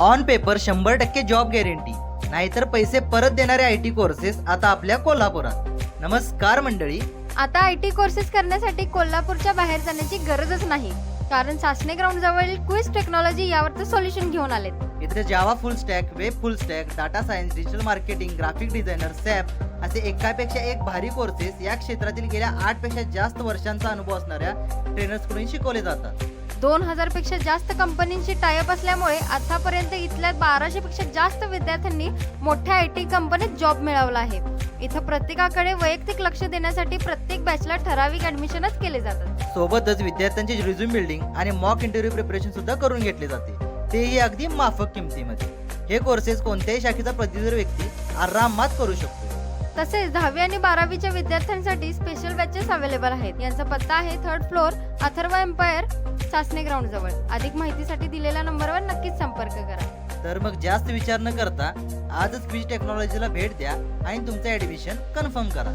On paper शंभर टक्के job guarantee नाहीतर पैसे परत देणारे आय टी कोर्सेस आता आपल्या कोल्हापुरात. नमस्कार मंडळी. आता आय टी कोर्सेस करण्यासाठी कोल्हापूरच्या बाहेर जाण्याची गरजच नाही. कारण सासणे ग्राउंड जवळील क्विज टेक्नॉलॉजी यावरचं सोल्युशन घेऊन आलेत. इथे Java full stack web full stack data science digital marketing graphic designer SAP असे एकापेक्षा एक भारी कोर्सेस या क्षेत्रातील गेल्या आठपेक्षा जास्त वर्षांचा अनुभव असणाऱ्या ट्रेनर्सकडून शिकवले जातात. दोन हजारपेक्षा जास्त कंपनींशी टायअप असल्यामुळे आतापर्यंत इथल्या बाराशे पेक्षा जास्त विद्यार्थ्यांनी मोठ्या आय टी कंपनीत जॉब मिळवला आहे. इथं प्रत्येकाकडे वैयक्तिक लक्ष देण्यासाठी प्रत्येक बॅचला ठराविक ऍडमिशनच केले जातात. सोबतच विद्यार्थ्यांचे रिझ्यूम बिल्डिंग आणि मॉक इंटरव्ह्यू प्रिपरेशन सुद्धा करून घेतले जाते. तेही अगदी माफक किमतीमध्ये. हे कोर्सेस कोणत्याही शाखेचा पदवीधर व्यक्ती आरामात करू शकतो. तसेच दहावी आणि बारावीच्या विद्यार्थ्यांसाठी स्पेशल बॅचेस अवेलेबल आहेत. यांचा पत्ता आहे third floor Atharva Empire Sasane ground जवळ. अधिक माहितीसाठी दिलेल्या नंबरवर नक्कीच संपर्क करा. तर मग जास्त विचार न करता आजच क्विज टेक्नॉलॉजीला भेट द्या आणि तुमचं ऍडमिशन कन्फर्म करा.